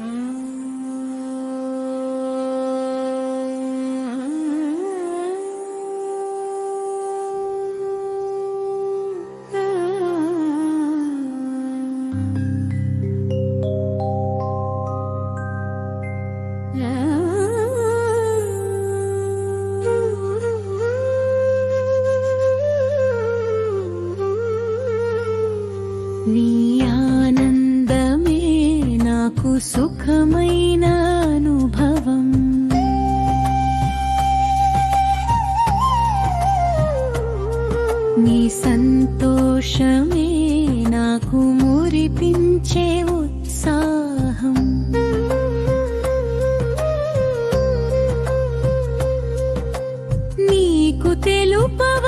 నీ సంతోషమే నాకు మురిపించే ఉత్సాహం. నీకు తెలుపవ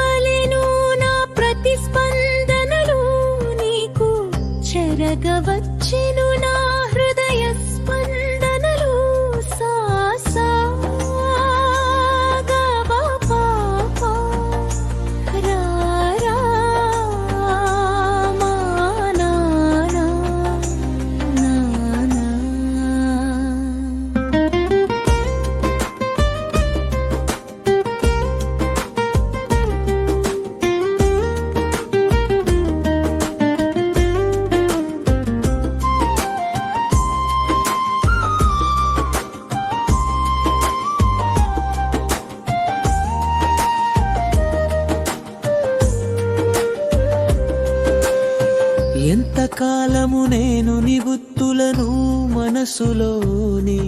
మనసులోని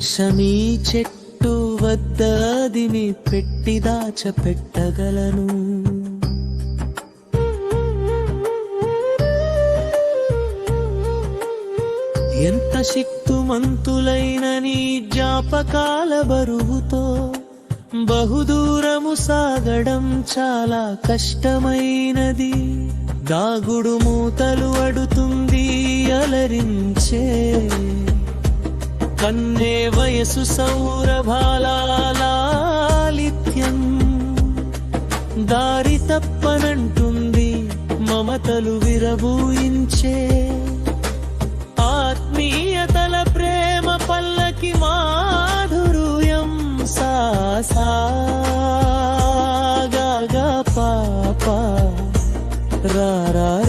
శమీ చెట్టు వద్ద అదిమి పెట్టి దాచపెట్టగలను. ఎంత శక్తుమంతులైన నీ జ్ఞాపకాల బరువుతో బహుదూరము సాగడం చాలా కష్టమైనది. దాగుడు మూతలు అడుతుంది అలరించే కన్నే వయసు సౌరభాలాలిత్యం దారి తప్పనంటుంది మమతలు విరబూయించే. ఆత్మీయతల ప్రేమ పల్లకి మాధుర్యం సా పాప రారా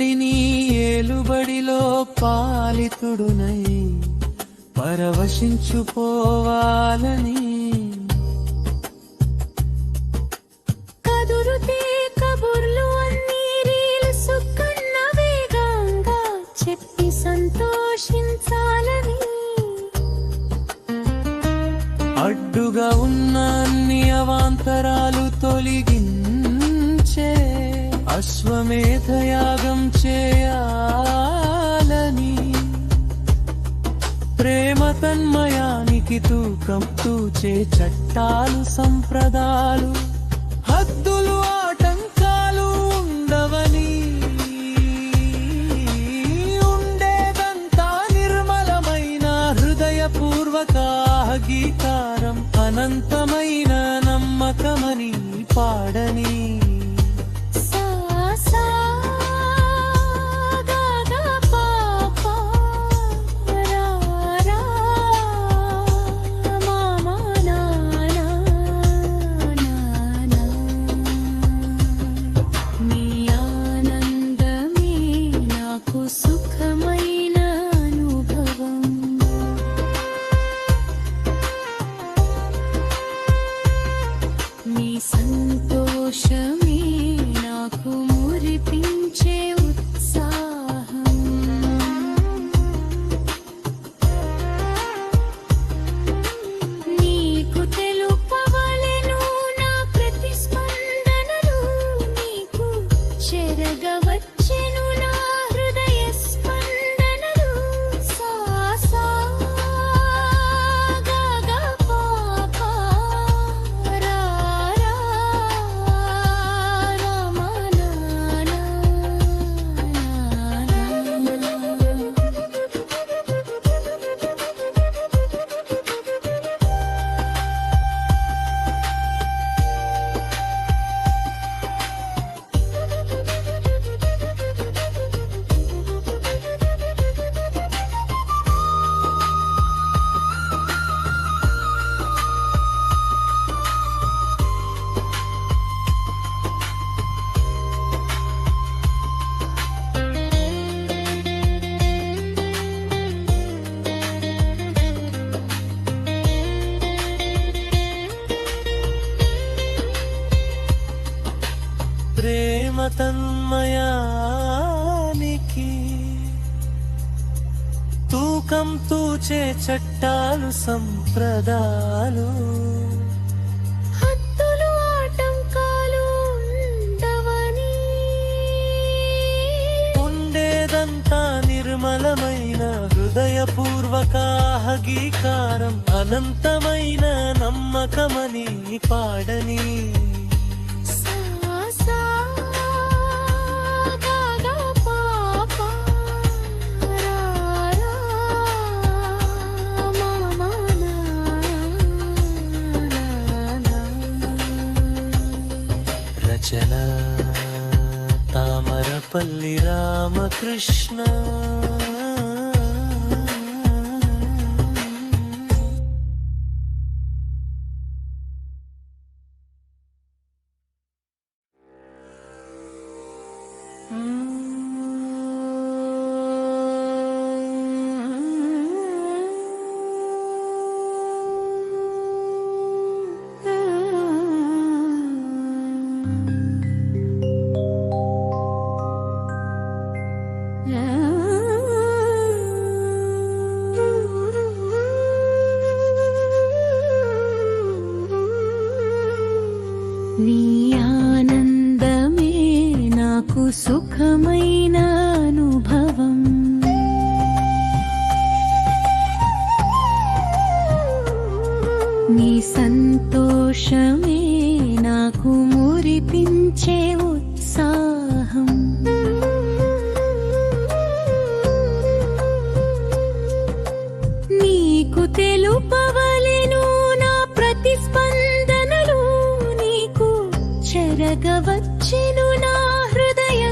ఎదురుపడి నీ ఏలుబడిలో పాలితుడునై పరవశించుపోవాలని. కదురుతే కబుర్లు అన్నీ రీల్సు కన్న వేగంగా చెప్పి సంతోషించాలని. అడ్డుగా ఉన్న అన్ని అవాంతరాలు తొలగించే అశ్వమేధయాగం తన్మయానికి తూకం తూచే చట్టాలు సంప్రదాలు హద్దులు ఆటంకాలు ఉండవని తన్మయానికి తూకం తూచే చట్టాలు సంప్రదాలు. నిర్మలమైన హృదయపూర్వకాహగీకారం అనంతమైన నమ్మకమని పాడని മുരളി രാമകൃഷ്ണ నాకు నీ సంతోషమే నాకు మురిపించే ఉత్సాహం వచ్చెను నా హృదయ